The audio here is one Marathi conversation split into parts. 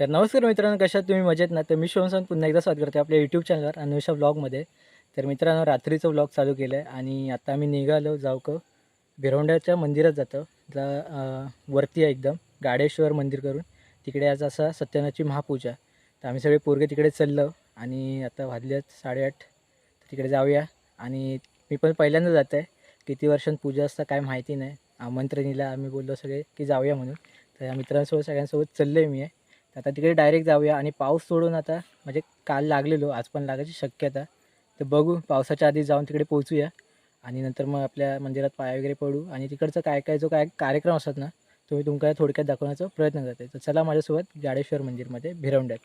तर नमस्कार मित्रांनो कशात तुम्ही मजेत ना? तर मी शिवसन पुन्हा एकदा स्वागत करते आपल्या यूट्यूब चॅनलवर अनुषा ब्लॉगमध्ये तर मित्रांनो रात्रीचं ब्लॉग चालू केलं आहे आणि आता आम्ही निघालो जाऊ भिरवंड्याच्या मंदिरात जातो. जा वरती आहे एकदम गाडेश्वर मंदिर करून. तिकडे आज असा सत्यनाथची महापूजा. तर आम्ही सगळे पोरगे तिकडे चाललो आणि आता वाजले आहेत साडेआठ. तर तिकडे जाऊया. आणि मी पण पहिल्यांदा जात आहे किती वर्षांत पूजा असता काय माहिती नाही. आमंत्रणीला आम्ही बोललो सगळे की जाऊया म्हणून. तर या मित्रांसोबत सगळ्यांसोबत चाललो आहे मी. आहे तर आता तिकडे डायरेक्ट जाऊया आणि पाऊस सोडून आता म्हणजे काल लागलेलो आज पण लागायची शक्यता. तर बघू पावसाच्या आधी जाऊन तिकडे पोहोचूया. आणि नंतर मग आपल्या मंदिरात पाया वगैरे पडू. आणि तिकडचं काय काय जो काय कार्यक्रम असतात ना तो मी तुमच्या थोडक्यात दाखवण्याचा प्रयत्न करते तर चला माझ्यासोबत जाडेश्वर मंदिरमध्ये भिरवंड्यात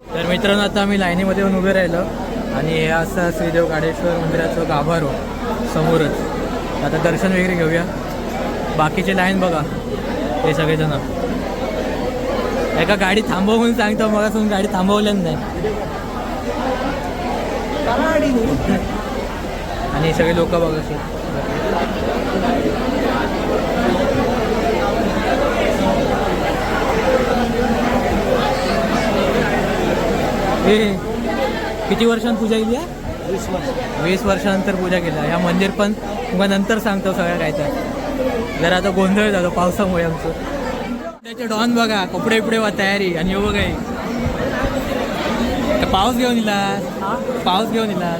तर मित्रांनो आता आम्ही लाईनीमध्ये येऊन उभे राहिलो. आणि हे असं श्रीदेव गाडेश्वर मंदिराचं गाभारो समोरच. आता दर्शन वगैरे घेऊया. बाकीचे लाईन बघा हे सगळेजण. एका गाडी थांबवून सांगतो मग असून गाडी थांबवलं नाही आणि सगळे लोक बघा असे. हे किती वर्षांत पूजा केली आहे वीस वर्षानंतर पूजा केली आहे. ह्या मंदिर पण तुम्हाला नंतर सांगतो सगळ्या काय तर जरा आता गोंधळ झालो पावसामुळे आमचं त्याचे डॉन बघा कपडे बिपडे वा तयारी आणि हो बघा पाऊस घेऊन इला. पाऊस घेऊन इला.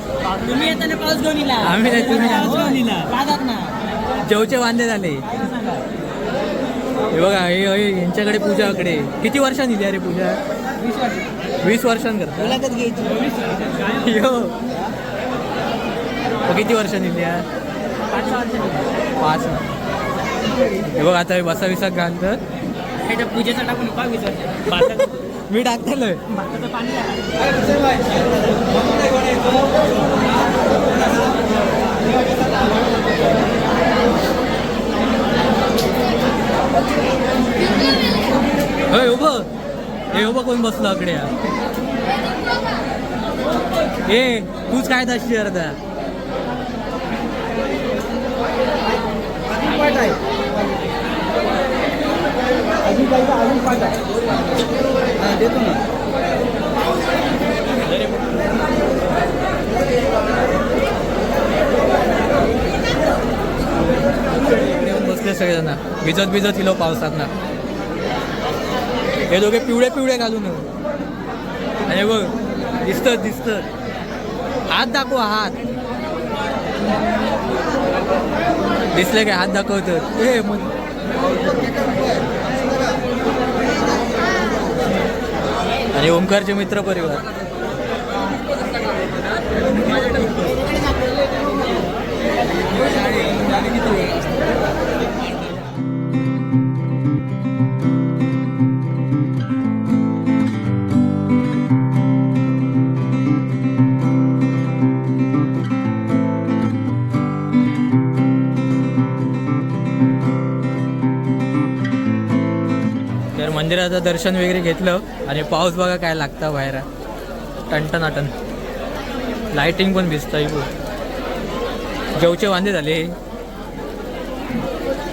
तुम्ही येताना पाऊस घेऊन इला. आम्ही नाही, तुम्ही घेऊन ना. जेवचे वांदे झाले. हे बघा हे यांच्याकडे पूजाकडे किती वर्षांनी दिली अरे पूजा? वीस वर्षांकरता किती वर्षांनी दिली पाच हे बघ आता बसा विसा घालतात. त्याच्या पूजेचा टाकून पाच वीस वर्ष मी टाकतेलोय भाताचं पाणी. होय उभं. हे उभं कोण बसलो आकडे? ए तूच काय दाशी अर्धा देतो ना बसले सगळेजण. भिजत भिजत इलो पावसात ना. हे दोघे पिवळे पिवळे घालून आणि बघ दिसत दिसत. हात दाखव हात. दिसले काय? हात दाखवत ए मग आणि ओंकारचे मित्र परिवार. तर मंदिराचं दर्शन वगैरे घेतलं आणि पाऊस बघा काय लागतं बाहेर. टनटनाटन लाइटिंग पण भिजतं इकडून जेवचे वांदे झाले.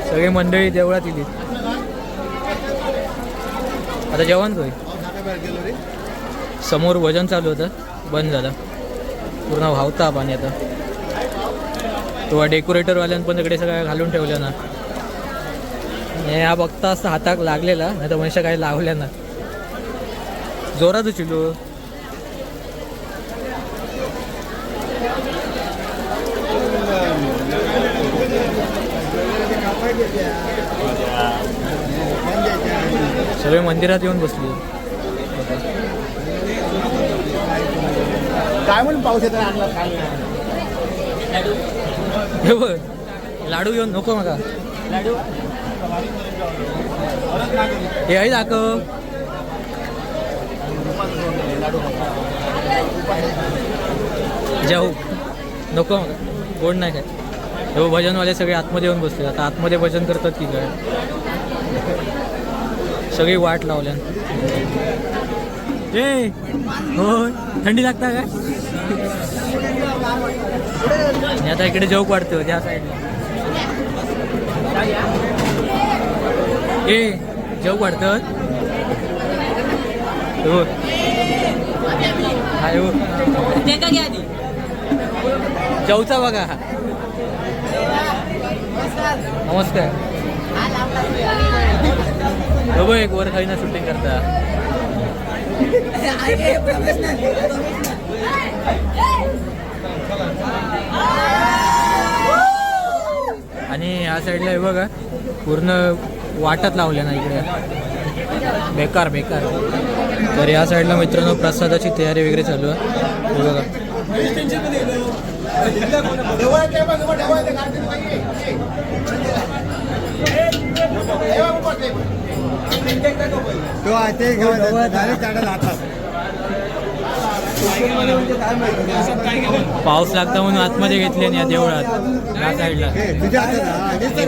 सगळे मंडळी देवळात इली आता जेवण होय समोर भजन चालू होतं. बंद झालं. पूर्ण व्हावता पाणी आता. किंवा डेकोरेटरवाल्यानं पण तिकडे सगळं घालून ठेवलं ना. हे हा बघता असता हाताक लागलेला नाही तर मनुष्य काही लावल्या ना. जोरात चिलू सगळे मंदिरात येऊन बसले. काय म्हणून पाऊस येतो आणला काय हे बघ लाडू घेऊन नको मका लाडू? हे आई दाखव जाऊ. नको. मग कोण नाही काय हे भजनवाले सगळे आतमध्ये येऊन बसले. आता आतमध्ये भजन करतात की काय? सगळी वाट लावल्या. ए हो थंडी लागता काय? आता इकडे जेवक वाढतो त्या साईडला ए जेवक वाढतं. हो. हाय हो. जेवचा बघा हा. नमस्कार. हो एक वर खाईना शूटिंग करता. आणि या साईडला हे बघा पूर्ण वाटत लावल्या ना इकडे. बेकार बेकार. तर या साईडला मित्रांनो प्रसादाची तयारी वगैरे चालू आहे. हे बघा. पाऊस लागता म्हणून आतमध्ये घेतले नाही या देवळात या साईडला.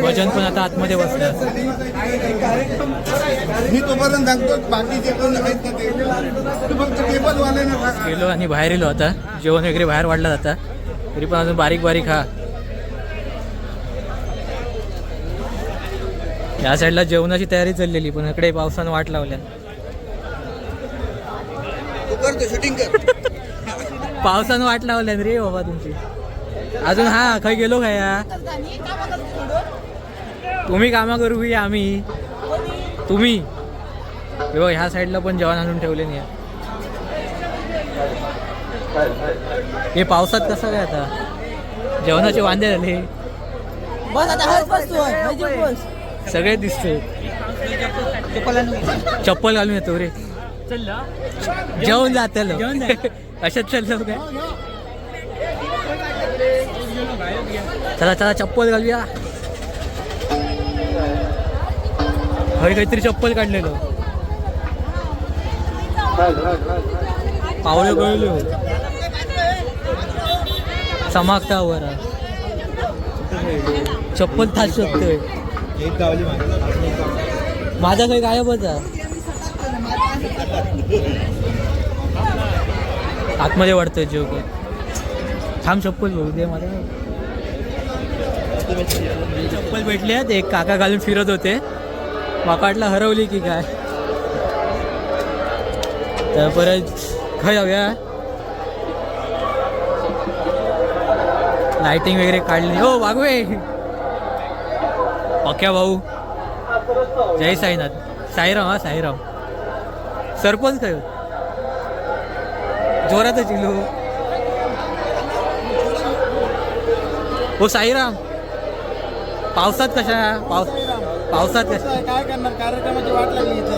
भजन पण आता आतमध्ये बसलं. मी तोपर्यंत सांगतो बाकीचे गेलो आणि बाहेर गेलो आता. जेवण वगैरे बाहेर वाढलं जाता तरी पण अजून बारीक बारीक हा या साईडला जेवणाची तयारी चाललेली पण इकडे पावसानं वाट लावल्या. शूटिंग पावसानं वाट लावल्या रे बाबा तुमची. अजून हा खय गेलो काय या तुम्ही कामा करू की आम्ही? तुम्ही? बघ ह्या साईडला पण जेवण आणून ठेवले नाही. हे पावसात कसं काय आता? जेवणाचे वांदे झाले. बस आता हळद बस तू हळदीवर बस. सगळे दिसते चप्पल घालून येतो रे. जेवण जात अशात चाललं काय? चला चला चप्पल घालूया. हय काहीतरी चप्पल काढलेलं. पावलं गळलो. चमाकता वर चप्पल थाच शकतोय. माझा काही गायबच आहे आतमध्ये वाढतोय जीव काय थांब चप्पल बघू दे मला. चप्पल भेटली आहेत एक काका घालून फिरत होते. वाकाटला हरवली की काय? तर परत खय जाऊया लाइटिंग वगैरे काढली. हो वागवे पक्या भाऊ. जय साईनाथ. साईराम हा साईराम. सरपंच काय? जोरातच इलो हो. साईराम. पावसात कशा? पावस पावसात कशा काय करणार? कार्यक्रमाची वाट लागली इथं.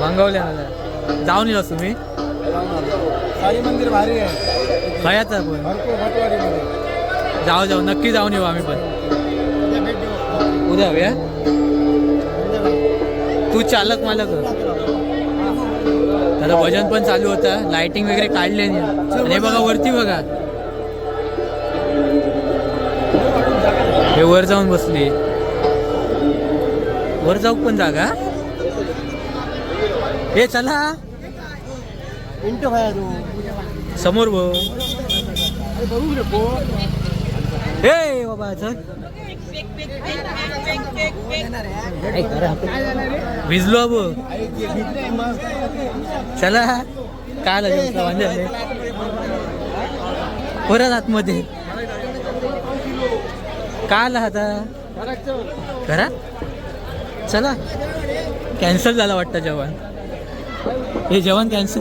मागवल्या मला. जाऊन येऊ तुम्ही साई मंदिर भारी आहे. खयाचा पण. जाऊ जाऊ. नक्की जाऊन येऊ आम्ही पण. उद्या हव्या तू चालक मालक. आता भजन पण चालू होतं. लाइटिंग वगैरे काढले आणि हे बघा वरती बघा. हे वर जाऊन बसली. वर जाऊ पण जागा? हे चला. समोर बघू. रे हे बाबा चल. भिजलो बघ चला. काय लागेल परत आतमध्ये. का आला आता? करा चला. कॅन्सल झाला वाटतं जेवण. हे जेवण कॅन्सल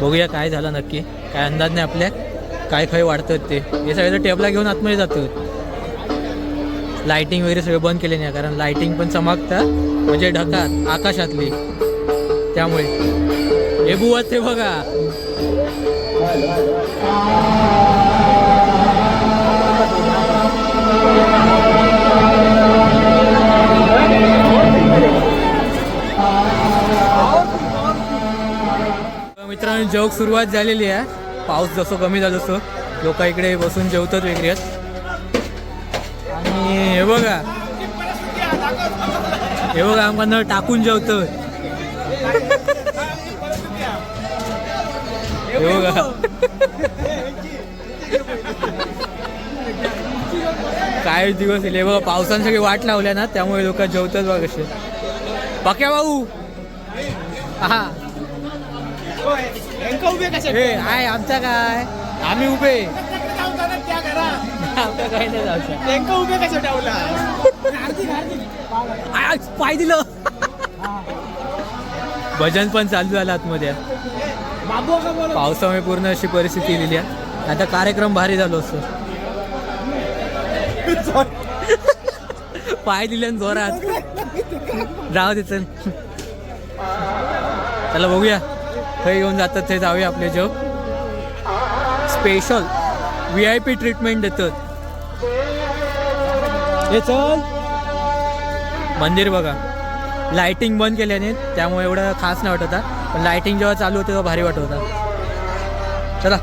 बघूया काय झालं नक्की. काय अंदाज नाही आपल्या. काय काय वाढतात ते. हे सगळं टेबला घेऊन आतमध्ये जातो लायटिंग वगैरे सगळं बंद केले नाही कारण लायटिंग पण चमकतात म्हणजे ढकात आकाशातली. त्यामुळे. हे बुवा ते बघा. मित्रांनो जेवक सुरुवात झालेली आहे. पाऊस जसं कमी झालं तसं लोक इकडे बसून जेवतात वेगळेच आणि हे बघा. हे बघा आम्हाला टाकून जेवतो हे बघा. काय दिवस येईल हे बघा पावसाने सगळी वाट लावल्या ना त्यामुळे लोक जेवतात बघा कसे. पक्या भाऊ. हा आहे आमचा काय? आम्ही उभे. काही नाही जायचं उभे कसे ठेवला? आय, पाय दिलं. भजन पण चालू झालं आतमध्ये. पावसामुळे पूर्ण अशी परिस्थिती लिहिली आहे. आता कार्यक्रम भारी झालो असतो. पाय दिले जोरात. जाऊ दे चल. चला बघूया. थंय येऊन जातात ते जाऊया आपले job special V I P treatment देतात. हे चल. मंदिर बघा. लाइटिंग बंद केल्याने त्यामुळे एवढं खास नाही वाटत होता पण लाइटिंग जेव्हा चालू होते तेव्हा भारी वाटत होता. चला.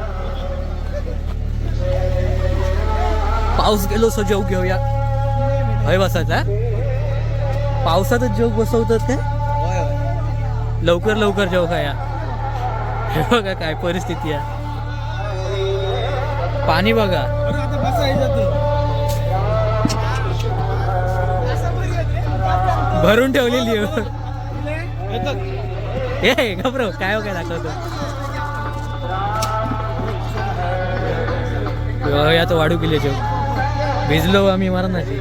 पाऊस गेलो सो जेव घेऊया. हय बसायचा पावसातच जेव बसवतात ते लवकर लवकर जेव खाया. हे बघा काय परिस्थिती आहे. पाणी बघा. भरून ठेवलेली ए घबरो काय हो काय दाखवतो? या तो वाढू केले जेव भिजलो आम्ही मरणाची.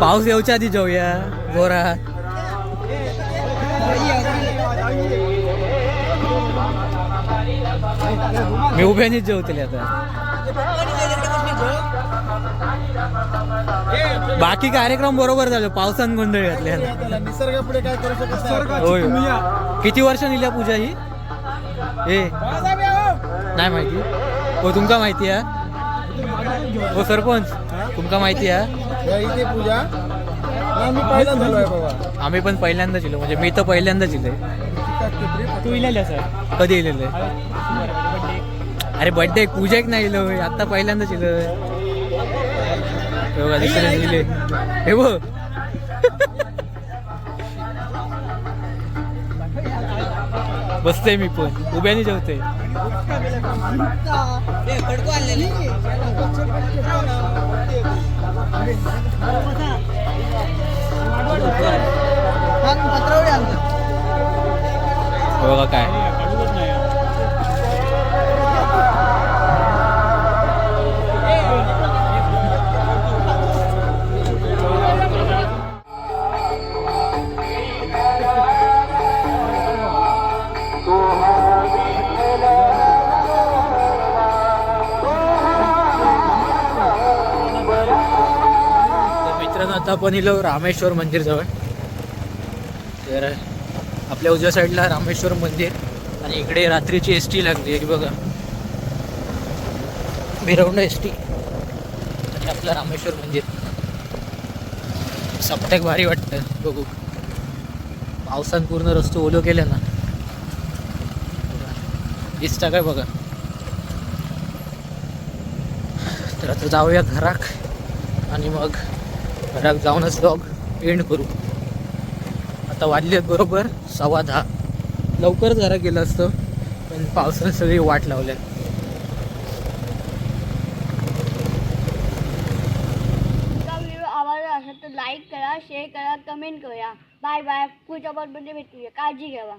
पाऊस येऊच्या आधी जाऊया जोरात मी उभ्यानीच जेवतले आता. बाकी कार्यक्रम बरोबर झाले पावसान गोंधळ घातल्या निसर्ग पुढे काय करू शकत. किती वर्ष नेल्या पूजा ही? ए नाही माहिती. हो तुमका माहिती आहे. हो सरपंच. तुमका माहिती आहे. इथे पूजा. आम्ही पण पहिल्यांदाच इलो म्हणजे मी तर पहिल्यांदाच इलोय तू इलेल्या सर. कधी इलेलं अरे बर्थडे पूजेक नाही इलोय आता पहिल्यांदाच इलोय बघा दुसरे इले हे बघ. बसते मी पण. उभ्याने जेवते हो, बघा काय कारण आता आपण इलो रामेश्वर मंदिर जवळ. तर आपल्या उजव्या साईडला रामेश्वर मंदिर आणि इकडे रात्रीची एस टी लागली आहे बघा. मिरवणं एस टी आणि आपलं रामेश्वर मंदिर. सप्त्याक भारी वाटतं बघू. पावसान पूर्ण रस्तो ओलो केलं ना. दिसता काय बघा. तर आता जाऊया घराक आणि मग घरात जाऊनच डॉग एंड करू. आता वाजले बरोबर सव्वा दहा. लवकरच घरा गेलं असतं पण पावसानं सगळी वाट लावल्या तर लाईक करा शेअर करा कमेंट करा. Bye bye. पुढच्या बरोबर भेटूया. काळजी घ्यावा